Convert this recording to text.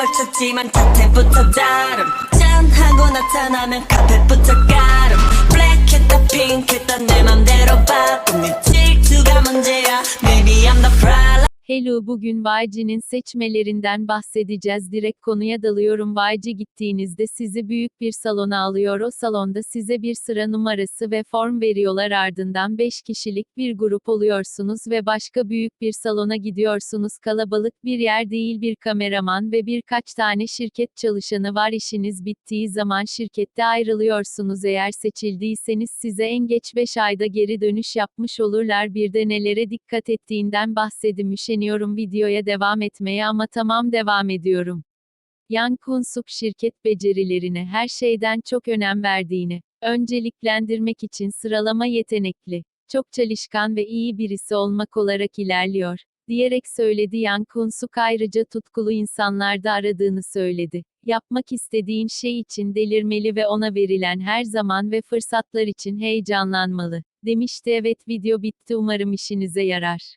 걸쳤지만 자태부터 다름. 짠하고 나타나면 카페부터 Hello bugün YG'nin seçmelerinden bahsedeceğiz. Direkt konuya dalıyorum. YG gittiğinizde sizi büyük bir salona alıyor. O salonda size bir sıra numarası ve form veriyorlar. Ardından 5 kişilik bir grup oluyorsunuz ve başka büyük bir salona gidiyorsunuz. Kalabalık bir yer değil bir kameraman ve birkaç tane şirket çalışanı var. İşiniz bittiği zaman şirkette ayrılıyorsunuz. Eğer seçildiyseniz size en geç 5 ayda geri dönüş yapmış olurlar. Bir de nelere dikkat ettiğinden bahsedeyim. Üşeniyorum videoya devam etmeye ama tamam devam ediyorum. Yang Kun-suk şirket becerilerine her şeyden çok önem verdiğini, önceliklendirmek için sıralama yetenekli, çok çalışkan ve iyi birisi olmak olarak ilerliyor, diyerek söyledi Yang Kun-suk ayrıca tutkulu insanlarda aradığını söyledi. Yapmak istediğin şey için delirmeli ve ona verilen her zaman ve fırsatlar için heyecanlanmalı, demişti evet video bitti umarım işinize yarar.